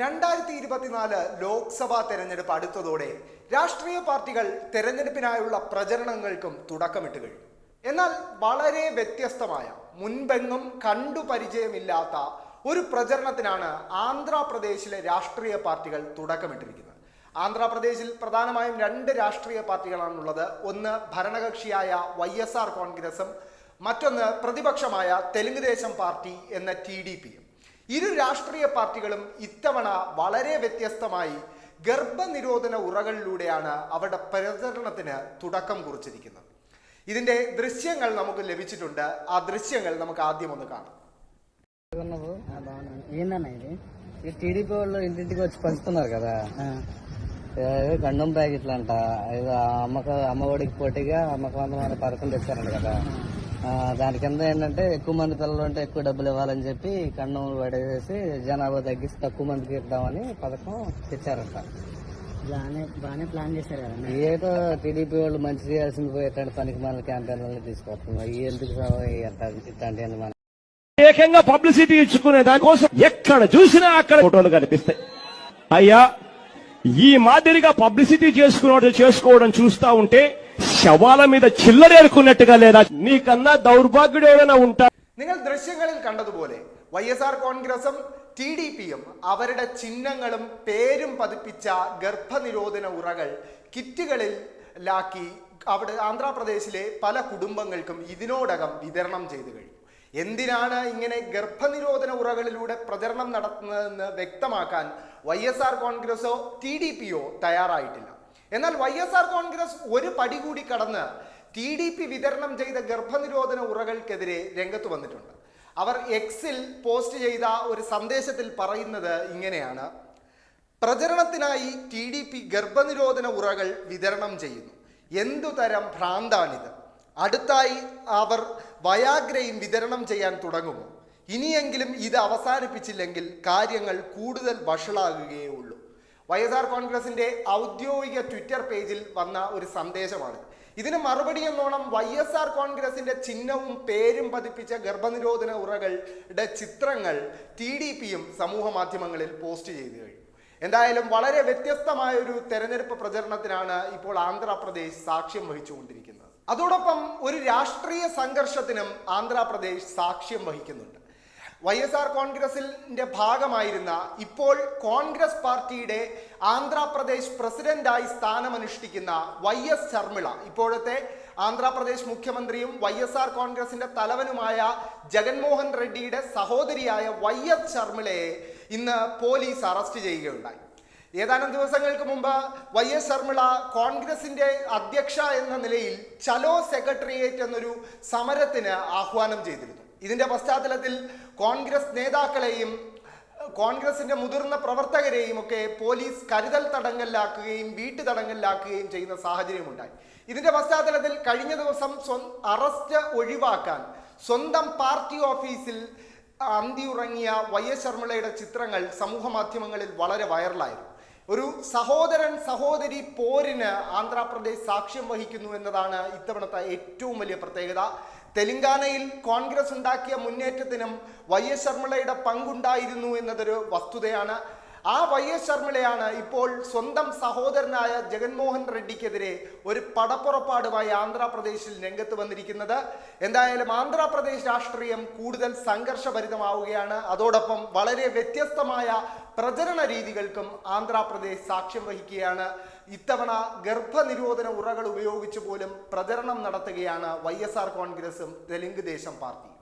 രണ്ടായിരത്തി ഇരുപത്തിനാല് ലോക്സഭാ തെരഞ്ഞെടുപ്പ് അടുത്തതോടെ രാഷ്ട്രീയ പാർട്ടികൾ തെരഞ്ഞെടുപ്പിനായുള്ള പ്രചരണങ്ങൾക്കും തുടക്കമിട്ട് കഴിഞ്ഞു. എന്നാൽ വളരെ വ്യത്യസ്തമായ മുൻപെങ്ങും കണ്ടു പരിചയമില്ലാത്ത ഒരു പ്രചരണത്തിനാണ് ആന്ധ്രാപ്രദേശിലെ രാഷ്ട്രീയ പാർട്ടികൾ തുടക്കമിട്ടിരിക്കുന്നത്. ആന്ധ്രാപ്രദേശിൽ പ്രധാനമായും രണ്ട് രാഷ്ട്രീയ പാർട്ടികളാണുള്ളത്. ഒന്ന് ഭരണകക്ഷിയായ വൈ എസ് ആർ കോൺഗ്രസും മറ്റൊന്ന് പ്രതിപക്ഷമായ തെലുങ്ക് ദേശം പാർട്ടി എന്ന ടി ഡി പിയും. ഇരു രാഷ്ട്രീയ പാർട്ടികളും ഇത്തവണ വളരെ വ്യത്യസ്തമായി ഗർഭനിരോധന ഉറകളിലൂടെയാണ് അവരുടെ പ്രചരണത്തിന് തുടക്കം കുറിച്ചിരിക്കുന്നത് ഇതിന്റെ ദൃശ്യങ്ങൾ നമുക്ക് ലഭിച്ചിട്ടുണ്ട് ആ ദൃശ്യങ്ങൾ നമുക്ക് ആദ്യം ഒന്ന് കാണാം ఉన్నావు ఏందన్నా ఇది ఈ టీడీపీ వాళ్ళు ఇంటింటికి వచ్చి పంచుతున్నారు కదా ఏదో గండం ప్యాకెట్లు అంట ఏదో అమ్మక అమ్మఒడికి పోటీగా అమ్మకం అనే పథకం తెచ్చారంట కదా ఆ, దాని కింద ఏంటంటే ఎక్కువ మంది పిల్లలు ఉంటే ఎక్కువ డబ్బులు ఇవ్వాలని చెప్పి కండం పడేసేసి జనాభా తగ్గిసి తక్కువ మందికి ఇద్దామని పథకం తెచ్చారంట. బాగానే ప్లాన్ చేశారు కదా ఏదో టీడీపీ వాళ్ళు మంచి చేయాల్సింది పోయి ఎట్లాంటి పనికి మన క్యాంపెయిన్లను తీసుకొస్తున్నారు. ఈ ఎందుకు ఇట్లాంటి మన ఏకంగా పబ్లిసిటీ ఇచ్చుకునే దానికోసం ఎక్కడ చూసినా అక్కడ ఫోటోలు కనిపిస్తాయి. అయ్యా ఈ మాదిరిగా పబ్లిసిటీ చేసుకున్నట్టు చేసుకోవడం చూస్తా ఉంటే శవాల మీద చిల్లరేరుకున్నట్టుగా లేదా నీకన్నా దౌర్భాగ్యుడు ఎవరైనా ఉంటా നിങ്ങൾ ദൃശ്യങ്ങളിൽ കണ്ടതുപോലെ വൈ എസ് ആർ കോൺഗ്രസും ടി ഡി പിയും അവരുടെ ചിഹ്നങ്ങളും പേരും പതിപ്പിച്ച ഗർഭനിരോധന ഉറകൾ കിറ്റുകളിൽ ലാക്കി അവിടെ ആന്ധ്രാപ്രദേശിലെ പല കുടുംബങ്ങൾക്കും ഇതിനോടകം വിതരണം ചെയ്തു കഴിഞ്ഞു എന്തിനാണ് ഇങ്ങനെ ഗർഭനിരോധന ഉറകളിലൂടെ പ്രചരണം നടത്തുന്നതെന്ന് വ്യക്തമാക്കാൻ വൈ എസ് ആർ കോൺഗ്രസോ ടി ഡി പിയോ തയ്യാറായിട്ടില്ല എന്നാൽ വൈ എസ് ആർ കോൺഗ്രസ് ഒരു പടി കൂടി കടന്ന് ടി ഡി പി വിതരണം ചെയ്ത ഗർഭനിരോധന ഉറകൾക്കെതിരെ രംഗത്ത് വന്നിട്ടുണ്ട്. അവർ എക്സിൽ പോസ്റ്റ് ചെയ്ത ഒരു സന്ദേശത്തിൽ പറയുന്നത് ഇങ്ങനെയാണ്. പ്രചരണത്തിനായി ടി ഡി പി ഗർഭനിരോധന ഉറകൾ വിതരണം ചെയ്യുന്നു. എന്തുതരം ഭ്രാന്താണിത്? അടുത്തായി അവർ വയാഗ്രയും വിതരണം ചെയ്യാൻ തുടങ്ങുമോ? ഇനിയെങ്കിലും ഇത് അവസാനിപ്പിച്ചില്ലെങ്കിൽ കാര്യങ്ങൾ കൂടുതൽ വഷളാകുകയേ ഉള്ളൂ. വൈ എസ് ആർ കോൺഗ്രസിന്റെ ഔദ്യോഗിക ട്വിറ്റർ പേജിൽ വന്ന ഒരു സന്ദേശമാണ്. ഇതിന് മറുപടി എന്നോണം വൈ എസ് ആർ കോൺഗ്രസിന്റെ ചിഹ്നവും പേരും പതിപ്പിച്ച ഗർഭനിരോധന ഉറകളുടെ ചിത്രങ്ങൾ ടി ഡി പിയും സമൂഹ മാധ്യമങ്ങളിൽ പോസ്റ്റ് ചെയ്തു കഴിഞ്ഞു. എന്തായാലും വളരെ വ്യത്യസ്തമായ ഒരു തെരഞ്ഞെടുപ്പ് പ്രചരണത്തിനാണ് ഇപ്പോൾ ആന്ധ്രാപ്രദേശ് സാക്ഷ്യം വഹിച്ചുകൊണ്ടിരിക്കുന്നത്. അതോടൊപ്പം ഒരു രാഷ്ട്രീയ സംഘർഷത്തിനും ആന്ധ്രാപ്രദേശ് സാക്ഷ്യം വഹിക്കുന്നുണ്ട്. വൈ എസ് ആർ കോൺഗ്രസിന്റെ ഭാഗമായിരുന്ന ഇപ്പോൾ കോൺഗ്രസ് പാർട്ടിയുടെ ആന്ധ്രാപ്രദേശ് പ്രസിഡന്റായി സ്ഥാനമനുഷ്ഠിക്കുന്ന വൈ എസ് ശർമിള ഇപ്പോഴത്തെ ആന്ധ്രാപ്രദേശ് മുഖ്യമന്ത്രിയും വൈ എസ് ആർ കോൺഗ്രസിന്റെ തലവനുമായ ജഗൻമോഹൻ റെഡ്ഡിയുടെ സഹോദരിയായ വൈ എസ് ശർമിളയെ ഇന്ന് പോലീസ് അറസ്റ്റ് ചെയ്യുകയുണ്ടായി. ഏതാനും ദിവസങ്ങൾക്ക് മുമ്പ് വൈ എസ് ശർമിള കോൺഗ്രസിന്റെ അധ്യക്ഷ എന്ന നിലയിൽ ചലോ സെക്രട്ടേറിയറ്റ് എന്നൊരു സമരത്തിന് ആഹ്വാനം ചെയ്തിരുന്നു. ഇതിന്റെ പശ്ചാത്തലത്തിൽ കോൺഗ്രസ് നേതാക്കളെയും കോൺഗ്രസിന്റെ മുതിർന്ന പ്രവർത്തകരെയും ഒക്കെ പോലീസ് കരുതൽ തടങ്കലിലാക്കുകയും വീട്ടു തടങ്കലിലാക്കുകയും ചെയ്യുന്ന സാഹചര്യമുണ്ടായി. ഇതിന്റെ പശ്ചാത്തലത്തിൽ കഴിഞ്ഞ ദിവസം അറസ്റ്റ് ഒഴിവാക്കാൻ സ്വന്തം പാർട്ടി ഓഫീസിൽ അന്തിയുറങ്ങിയ വൈ എസ് ശർമ്മിളയുടെ ചിത്രങ്ങൾ സമൂഹ മാധ്യമങ്ങളിൽ വളരെ വൈറലായിരുന്നു. ഒരു സഹോദരൻ സഹോദരി പോരിന് ആന്ധ്രാപ്രദേശ് സാക്ഷ്യം വഹിക്കുന്നു എന്നതാണ് ഇത്തവണത്തെ ഏറ്റവും വലിയ പ്രത്യേകത. തെലങ്കാനയിൽ കോൺഗ്രസ് ഉണ്ടാക്കിയ മുന്നേറ്റത്തിനും വൈ എസ് ശർമ്മളയുടെ പങ്കുണ്ടായിരുന്നു എന്നതൊരു വസ്തുതയാണ്. ആ വൈ എസ് ശർമ്മിളയാണ് ഇപ്പോൾ സ്വന്തം സഹോദരനായ ജഗൻമോഹൻ റെഡ്ഡിക്കെതിരെ ഒരു പടപ്പുറപ്പാടുമായി ആന്ധ്രാപ്രദേശിൽ രംഗത്ത് വന്നിരിക്കുന്നത്. എന്തായാലും ആന്ധ്രാപ്രദേശ് രാഷ്ട്രീയം കൂടുതൽ സംഘർഷഭരിതമാവുകയാണ്. അതോടൊപ്പം വളരെ വ്യത്യസ്തമായ പ്രചരണ രീതികൾക്കും ആന്ധ്രാപ്രദേശ് സാക്ഷ്യം വഹിക്കുകയാണ്. ഇത്തവണ ഗർഭനിരോധന ഉറകൾ ഉപയോഗിച്ച് പോലും പ്രചരണം നടത്തുകയാണ് വൈ കോൺഗ്രസും തെലുങ്ക് ദേശം പാർട്ടി.